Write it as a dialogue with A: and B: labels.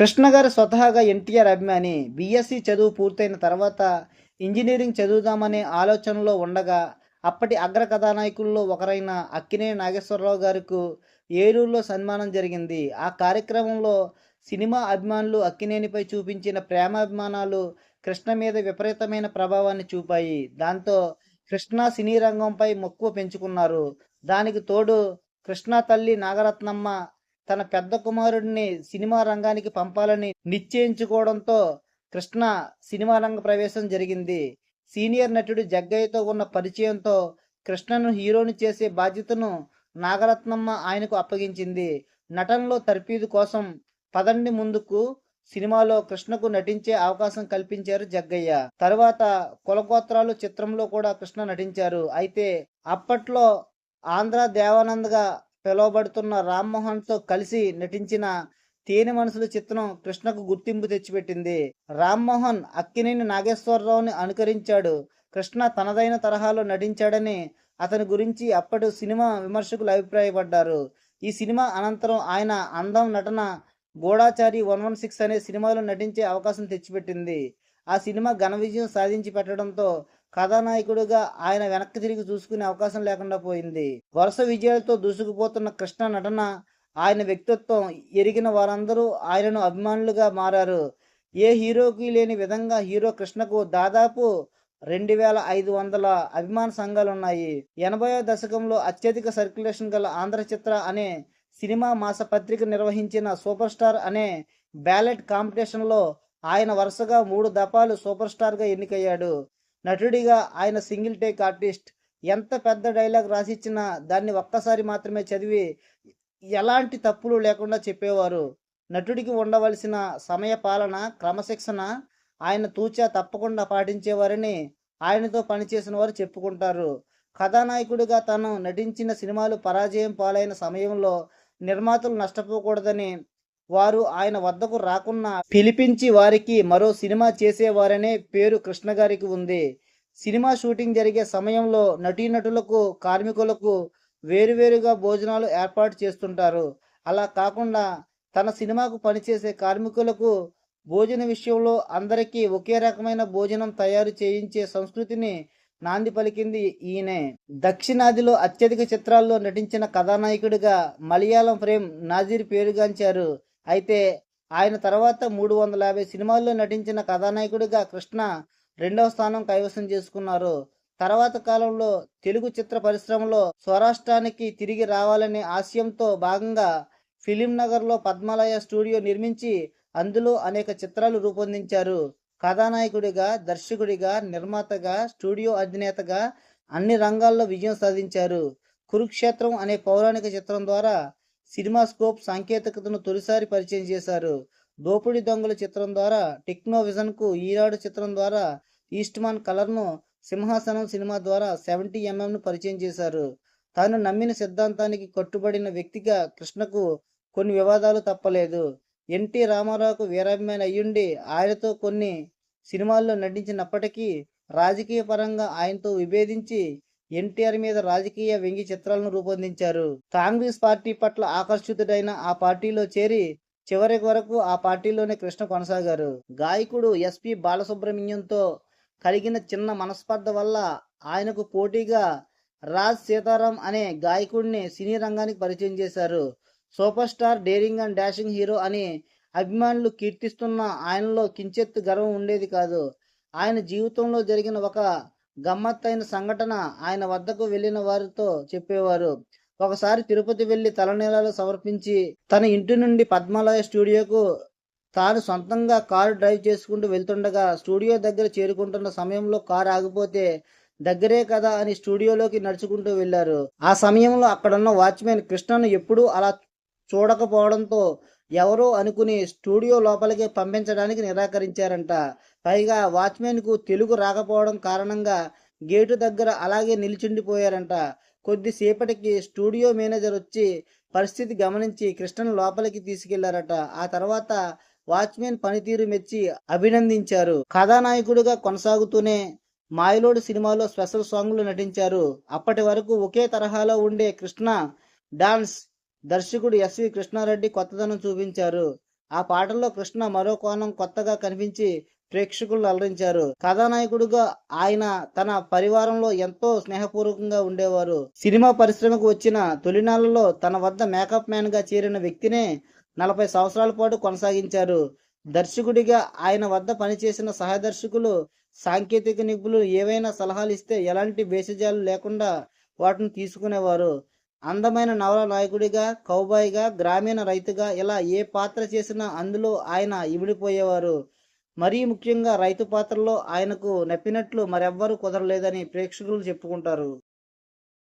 A: కృష్ణ గారు స్వతహాగా ఎన్టీఆర్ అభిమాని బీఎస్సీ చదువు పూర్తయిన తర్వాత ఇంజనీరింగ్ చదువుదామనే ఆలోచనలో ఉండగా అప్పటి అగ్ర కథానాయకుల్లో ఒకరైన అక్కినే నాగేశ్వరరావు గారికి ఏలూరులో సన్మానం జరిగింది. ఆ కార్యక్రమంలో సినిమా అభిమానులు అక్కినేనిపై చూపించిన ప్రేమాభిమానాలు కృష్ణ మీద విపరీతమైన ప్రభావాన్ని చూపాయి. దాంతో కృష్ణ సినీ రంగంపై మక్కువ పెంచుకున్నారు. దానికి తోడు కృష్ణ తల్లి నాగరత్నమ్మ తన పెద్ద కుమారుడిని సినిమా రంగానికి పంపాలని నిశ్చయించుకోవడంతో కృష్ణ సినిమా రంగ ప్రవేశం జరిగింది. సీనియర్ నటుడు జగ్గయ్యతో ఉన్న పరిచయంతో కృష్ణను హీరోని చేసే బాధ్యతను నాగరత్నమ్మ ఆయనకు అప్పగించింది. నటనలో తర్పీదు కోసం పదండి ముందుకు సినిమాలో కృష్ణకు నటించే అవకాశం కల్పించారు జగ్గయ్య. తరువాత కులగోత్రాలు చిత్రంలో కూడా కృష్ణ నటించారు. అయితే అప్పట్లో ఆంధ్ర దేవానంద్గా పిలువబడుతున్న రామ్మోహన్తో కలిసి నటించిన తేనె మనసులు చిత్రం కృష్ణకు గుర్తింపు తెచ్చిపెట్టింది. రామ్మోహన్ అక్కినేని నాగేశ్వరరావుని అనుకరించాడు. కృష్ణ తనదైన తరహాలో నటించాడని అతని గురించి అప్పటి సినిమా విమర్శకులు అభిప్రాయపడ్డారు. ఈ సినిమా అనంతరం ఆయన అందం నటన గూఢాచారి వన్ వన్ సిక్స్ అనే సినిమాలో నటించే అవకాశం తెచ్చిపెట్టింది. ఆ సినిమా ఘన విజయం సాధించి పెట్టడంతో కథానాయకుడిగా ఆయన వెనక్కి తిరిగి చూసుకునే అవకాశం లేకుండా పోయింది. వరుస విజయాలతో దూసుకుపోతున్న కృష్ణ నటన ఆయన వ్యక్తిత్వం ఎరిగిన వారందరూ ఆయనను అభిమానులుగా మారారు. ఏ హీరోకి లేని విధంగా హీరో కృష్ణకు దాదాపు రెండు వేల ఐదు వందల అభిమాన సంఘాలు ఉన్నాయి ఎనభై దశకంలో అత్యధిక సర్క్యులేషన్ గల ఆంధ్ర చిత్ర అనే సినిమా మాసపత్రిక నిర్వహించిన సూపర్ స్టార్ అనే బ్యాలెట్ కాంపిటీషన్లో ఆయన వరుసగా మూడు దఫాలు సూపర్ స్టార్గా ఎన్నికయ్యాడు. నటుడిగా ఆయన సింగిల్ టేక్ ఆర్టిస్ట్. ఎంత పెద్ద డైలాగ్ రాసిచ్చినా దాన్ని ఒక్కసారి మాత్రమే చదివి ఎలాంటి తప్పులు లేకుండా చెప్పేవారు. నటుడికి ఉండవలసిన సమయ పాలన క్రమశిక్షణ ఆయన తూచా తప్పకుండా పాటించేవారని ఆయనతో పనిచేసిన వారు చెప్పుకుంటారు. కథానాయకుడిగా తను నటించిన సినిమాలు పరాజయం పాలైన సమయంలో నిర్మాతలు నష్టపోకూడదని వారు ఆయన వద్దకు రాకున్నా పిలిపించి వారికి మరో సినిమా చేసేవారనే పేరు కృష్ణ గారికి ఉంది. సినిమా షూటింగ్ జరిగే సమయంలో నటీనటులకు కార్మికులకు వేరువేరుగా భోజనాలు ఏర్పాటు చేస్తుంటారు. అలా కాకుండా తన సినిమాకు పనిచేసే కార్మికులకు భోజన విషయంలో అందరికీ ఒకే రకమైన భోజనం తయారు చేయించే సంస్కృతిని నాంది పలికింది ఈయనే. దక్షిణాదిలో అత్యధిక చిత్రాల్లో నటించిన కథానాయకుడిగా మలయాళం ప్రేమ్ నాజీర్ పేరుగాంచారు. అయితే ఆయన తర్వాత మూడు వందల యాభై సినిమాల్లో నటించిన కథానాయకుడిగా కృష్ణ రెండవ స్థానం కైవసం చేసుకున్నారు. తర్వాత కాలంలో తెలుగు చిత్ర పరిశ్రమలో స్వరాష్ట్రానికి తిరిగి రావాలనే ఆశయంతో భాగంగా ఫిలిం నగర్లో పద్మాలయ స్టూడియో నిర్మించి అందులో అనేక చిత్రాలు రూపొందించారు. కథానాయకుడిగా దర్శకుడిగా నిర్మాతగా స్టూడియో అధినేతగా అన్ని రంగాల్లో విజయం సాధించారు. కురుక్షేత్రం అనే పౌరాణిక చిత్రం ద్వారా సినిమాస్కోప్ సాంకేతికతను తొలిసారి పరిచయం చేశారు. దోపిడి దొంగల చిత్రం ద్వారా టెక్నో విజన్కు ఈనాడు చిత్రం ద్వారా ఈస్ట్మాన్ కలర్ను సింహాసనం సినిమా ద్వారా సెవెంటీ ఎంఎంను పరిచయం చేశారు. తాను నమ్మిన సిద్ధాంతానికి కట్టుబడిన వ్యక్తిగా కృష్ణకు కొన్ని వివాదాలు తప్పలేదు. ఎన్టీ రామారావుకు వీరాభిమాని అయ్యుండి ఆయనతో కొన్ని సినిమాల్లో నటించినప్పటికీ రాజకీయ పరంగా ఆయనతో విభేదించి ఎన్టీఆర్ మీద రాజకీయ వ్యంగ్య చిత్రాలను రూపొందించారు. కాంగ్రెస్ పార్టీ పట్ల ఆకర్షితుడైన ఆ పార్టీలో చేరి చివరి వరకు ఆ పార్టీలోనే కృష్ణ కొనసాగారు. గాయకుడు ఎస్పి బాలసుబ్రహ్మణ్యంతో కలిగిన చిన్న మనస్పర్ధ వల్ల ఆయనకు పోటీగా రాజ్ సీతారాం అనే గాయకుడిని సినీ రంగానికి పరిచయం చేశారు. Super star daring and dashing hero అని అభిమానులు కీర్తిస్తున్న ఆయనలో కించెత్తు గర్వం ఉండేది కాదు. ఆయన జీవితంలో జరిగిన ఒక గమ్మత్తైన సంఘటన ఆయన వద్దకు వెళ్ళిన వారితో చెప్పేవారు. ఒకసారి తిరుపతి వెళ్ళి తలనీలాలు సమర్పించి తన ఇంటి నుండి పద్మాలయ స్టూడియోకు తాను సొంతంగా కారు డ్రైవ్ చేసుకుంటూ వెళ్తుండగా స్టూడియో దగ్గర చేరుకుంటున్న సమయంలో కారు ఆగిపోతే దగ్గరే కదా అని స్టూడియోలోకి నడుచుకుంటూ వెళ్ళారు ఆ సమయంలో అక్కడున్న వాచ్మెన్ కృష్ణను ఎప్పుడూ అలా చూడకపోవడంతో ఎవరో అనుకుని స్టూడియో లోపలికి పంపించడానికి నిరాకరించారంట. పైగా వాచ్మెన్కు తెలుగు రాకపోవడం కారణంగా గేటు దగ్గర అలాగే నిలిచిండిపోయారంట. కొద్దిసేపటికి స్టూడియో మేనేజర్ వచ్చి పరిస్థితి గమనించి కృష్ణను లోపలికి తీసుకెళ్ళారట. ఆ తర్వాత వాచ్మెన్ పనితీరు మెచ్చి అభినందించారు. కథానాయకుడిగా కొనసాగుతూనే మాయలోడు సినిమాలో స్పెషల్ సాంగ్లు నటించారు. అప్పటి వరకు ఒకే తరహాలో ఉండే కృష్ణ డాన్స్ దర్శకుడు ఎస్వి కృష్ణారెడ్డి కొత్తదనం చూపించారు. ఆ పాటల్లో కృష్ణ మరో కోణం కొత్తగా కనిపించి ప్రేక్షకులను అలరించారు. కథానాయకుడిగా ఆయన తన పరివారంలో ఎంతో స్నేహపూర్వకంగా ఉండేవారు. సినిమా పరిశ్రమకు వచ్చిన తొలినాళ్ళలో తన వద్ద మేకప్ మ్యాన్గా చేరిన వ్యక్తినే నలభై సంవత్సరాల పాటు కొనసాగించారు. దర్శకుడిగా ఆయన వద్ద పనిచేసిన సహదర్శకులు సాంకేతిక నిపుణులు ఏవైనా సలహాలు ఇస్తే ఎలాంటి భేషజాలు లేకుండా వాటిని తీసుకునేవారు. అందమైన నవల నాయకుడిగా కౌబాయ్గా గ్రామీణ రైతుగా ఇలా ఏ పాత్ర చేసినా అందులో ఆయన ఇమిడిపోయేవారు. మరీ ముఖ్యంగా రైతు పాత్రలో ఆయనకు నప్పినట్లు మరెవ్వరూ కుదరలేదని ప్రేక్షకులు చెప్పుకుంటారు.